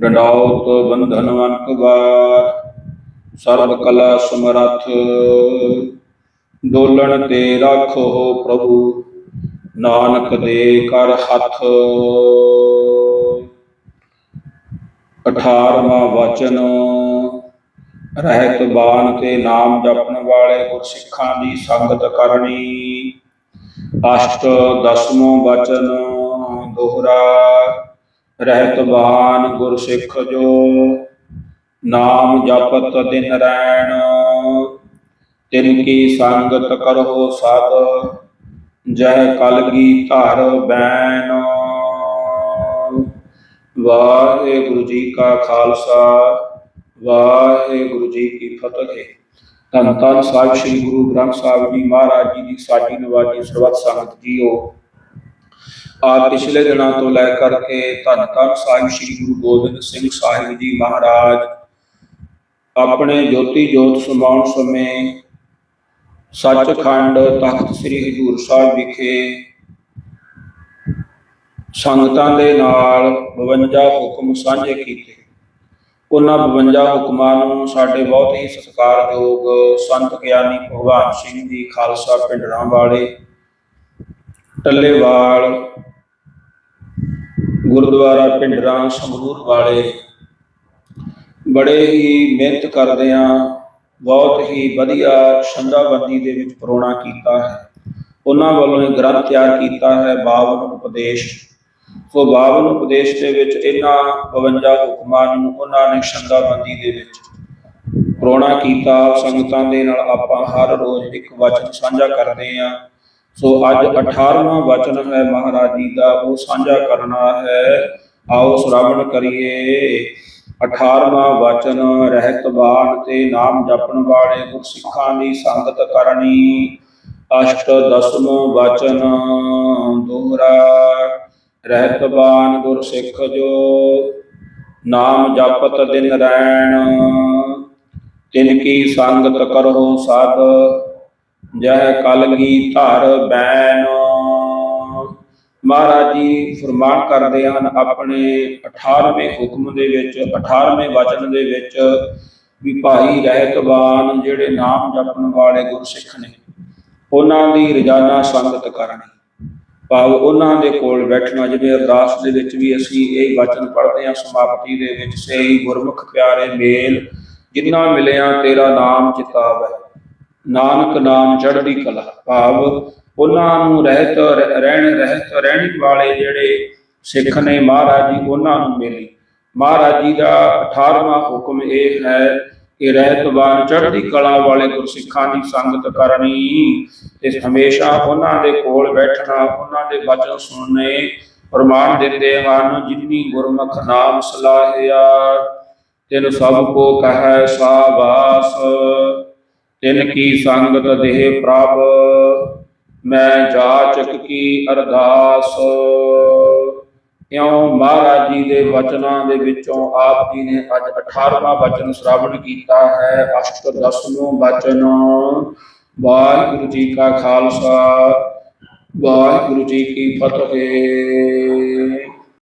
ਡੰਡਾਉਤ ਬੰਧਨ ਵੰਕਵਾਰ ਸਰਬ ਕਲਾ ਸਮਰੱਥ। ਦੋਲਣ ਤੇ ਰੱਖੋ ਪ੍ਰਭੂ, ਨਾਨਕ ਦੇ ਕਰ ਹੱਥ। 18ਵਾਂ ਵਚਨ, ਰਹਿਤ ਬਾਣ ਤੇ ਨਾਮ ਜਪਣ ਵਾਲੇ ਗੁਰਸਿੱਖਾਂ ਦੀ ਸੰਗਤ ਕਰਨੀ। ਅਸ਼ਟ ਦਸਮੋਂ ਵਚਨ, ਦੋਹਰਾ। ਰਹਿਤ ਬਾਣ ਗੁਰਸਿੱਖ ਜੋ, ਨਾਮ ਜਪਤ ਦਿਨ ਰੈਣ। ਤਿਨ ਕੀ ਸੰਗਤ ਕਰੋ ਸਦ, ਜਹ ਕਲਗੀ ਧਰ ਬੈਨ ਵਾਹਿਗੁਰੂ ਜੀ ਕਾ ਖਾਲਸਾ, ਵਾਹਿਗੁਰੂ ਜੀ ਕੀ ਫਤਿਹ। ਧੰਨ ਧੰਨ ਸਾਹਿਬ, ਸ੍ਰੀ ਗੁਰੂ ਗ੍ਰੰਥ ਸਾਹਿਬ ਜੀ ਮਹਾਰਾਜ ਜੀ ਦੀ ਸਾਡੀ ਨਵਾਜੀ ਸਰਬੱਤ ਸੰਗਤ ਜੀਓ। ਆ ਪਿਛਲੇ ਦਿਨਾਂ ਤੋਂ ਲੈ ਕਰਕੇ ਧੰਨ ਧੰਨ ਸਾਹਿਬ ਸ੍ਰੀ ਗੁਰੂ ਗੋਬਿੰਦ ਸਿੰਘ ਸਾਹਿਬ ਜੀ ਮਹਾਰਾਜ, ਆਪਣੇ ਜੋਤੀ ਜੋਤ ਸਮਾਉਣ ਸਮੇਂ ਸੱਚਖੰਡ ਤਖਤ ਸ੍ਰੀ ਹਜੂਰ ਸਾਹਿਬ ਵਿਖੇ ਸੰਗਤਾਂ ਦੇ ਨਾਲ 52 ਹੁਕਮ ਸਾਂਝੇ ਕੀਤੇ। ਉਹਨਾਂ 52 ਹੁਕਮਾਂ ਨੂੰ ਸਾਡੇ ਬਹੁਤ ਹੀ ਸਤਿਕਾਰਯੋਗ ਸੰਤ ਗਿਆਨੀ ਭਗਵਾਨ ਸਿੰਘ ਜੀ ਖਾਲਸਾ ਪਿੰਡਰਾਂ ਵਾਲੇ ਟੱਲੇਵਾਲ ਗੁਰਦੁਆਰਾ ਪਿੰਡਰਾਂ ਸੰਗਰੂਰ ਵਾਲੇ ਬੜੇ ਹੀ ਮਿਹਨਤ ਕਰਦੇ ਆ, ਬਹੁਤ ਹੀ ਵਧੀਆ ਛੰਦਾਬੰਦੀ ਦੇ ਵਿੱਚ ਪ੍ਰੋਣਾ ਕੀਤਾ ਹੈ। ਉਹਨਾਂ ਵੱਲੋਂ ਇਹ ਗ੍ਰੰਥ ਤਿਆਰ ਕੀਤਾ ਹੈ 52 ਉਪਦੇਸ਼। ਸੋ 52 ਉਪਦੇਸ਼ ਦੇ ਵਿੱਚ ਇਹਨਾਂ 52 ਹੁਕਮਾਂ ਨੂੰ ਉਹਨਾਂ ਨੇ ਛੰਦਾਬੰਦੀ ਦੇ ਵਿੱਚ ਪ੍ਰੋਣਾ ਕੀਤਾ। ਸੰਗਤਾਂ ਦੇ ਨਾਲ ਆਪਾਂ ਹਰ ਰੋਜ਼ ਇੱਕ ਵਚਨ ਸਾਂਝਾ ਕਰਦੇ ਆ। ਸੋ ਅੱਜ 18ਵਾਂ ਵਚਨ ਹੈ ਮਹਾਰਾਜ ਜੀ ਦਾ, ਉਹ ਸਾਂਝਾ ਕਰਨਾ ਹੈ। ਆਓ ਸ਼੍ਰਵਣ ਕਰੀਏ। 18ਵਾਂ ਵਚਨ, ਰਹਿਤ ਬਾਣ ਤੇ ਨਾਮ ਜਪਣ ਵਾਲੇ ਗੁਰਸਿੱਖਾਂ ਦੀ ਸੰਗਤ ਕਰਨੀ। ਅਸ਼ਟ ਦਸਮੋ ਵਚਨ ਦੋਹਰਾ ਰਹਿਤ ਬਾਣ ਗੁਰਸਿੱਖ ਜੋ, ਨਾਮ ਜਪਤ ਦਿਨ ਰਹਿਣ ਤਿਨ ਕੀ ਸੰਗਤ ਕਰੋ ਸਦ ਜਹ ਕਲਗੀ ਧਰ ਬੈਨ। ਮਹਾਰਾਜ ਜੀ ਫਰਮਾਨ ਕਰਦੇ ਹਨ ਆਪਣੇ 18ਵੇਂ ਹੁਕਮ ਦੇ ਵਿੱਚ 18ਵੇਂ ਵਚਨ ਦੇ ਵਿੱਚ ਵੀ ਭਾਈ ਰਹਿਤਵਾਨ ਜਿਹੜੇ ਨਾਮ ਜਪਣ ਵਾਲੇ ਗੁਰਸਿੱਖ ਨੇ, ਉਹਨਾਂ ਦੀ ਰੋਜ਼ਾਨਾ ਸੰਗਤ ਕਰਨੀ। ਭਾਵ ਉਹਨਾਂ ਦੇ ਕੋਲ ਬੈਠਣਾ, ਜਿਵੇਂ ਅਰਦਾਸ ਦੇ ਵਿੱਚ ਵੀ ਅਸੀਂ ਇਹ ਵਚਨ ਪੜ੍ਹਦੇ ਹਾਂ, ਸਮਾਪਤੀ ਦੇ ਵਿੱਚ ਸਹੀ ਗੁਰਮੁਖ ਪਿਆਰੇ ਮੇਲ, ਜਿੰਨਾ ਮਿਲਿਆ ਤੇਰਾ ਨਾਮ ਚਿਤਾਵੈ। ਨਾਨਕ ਨਾਮ ਚੜ੍ਹਦੀ ਕਲਾ ਭਾਵ, ਉਹਨਾਂ ਨੂੰ ਰਹਿਤ ਰਹਿਣ ਰਹਿਤ, ਰਹਿਣ ਵਾਲੇ ਜਿਹੜੇ ਸਿੱਖ ਨੇ ਮਹਾਰਾਜ ਜੀ, ਉਹਨਾਂ ਨੂੰ ਮਿਲੀ। ਮਹਾਰਾਜ ਜੀ ਦਾ 18ਵਾਂ ਹੁਕਮ ਇਹ ਹੈ ਕਿ ਰਹਿਤਵਾਨ ਚੜ੍ਹਦੀ ਕਲਾ ਵਾਲੇ ਗੁਰਸਿੱਖਾਂ ਦੀ ਸੰਗਤ ਕਰਨੀ। ਤੇ ਹਮੇਸ਼ਾ ਉਹਨਾਂ ਦੇ ਕੋਲ ਬੈਠਣਾ, ਉਹਨਾਂ ਦੇ ਬਚਨ ਸੁਣਨੇ ਪ੍ਰਮਾਣ ਦਿੰਦੇ ਹਨ, ਜਿਨੀ ਗੁਰਮੁਖ ਨਾਮ ਸਲਾਹਿਆ। ਤੈਨੂੰ ਸਭ ਕੋ ਕਹੈ ਸਾਬਾਸ ਤਿਨ ਕੀ ਸੰਗਤ ਦੇਹ ਪ੍ਰਭ, ਮੈਂ ਜਾਚਕ ਕੀ ਅਰਦਾਸ। ਇਉਂ ਮਹਾਰਾਜ ਜੀ ਦੇ ਵਚਨਾਂ ਦੇ ਵਿੱਚੋਂ ਆਪ ਜੀ ਨੇ ਅੱਜ 18ਵਾਂ ਵਚਨ ਸ਼੍ਰਵਣ ਕੀਤਾ ਹੈ, ਅਸ਼ਟ ਦਸਮੋਂ ਵਚਨ। ਵਾਹਿਗੁਰੂ ਜੀ ਕਾ ਖਾਲਸਾ, ਵਾਹਿਗੁਰੂ ਜੀ ਕੀ ਫਤਿਹ।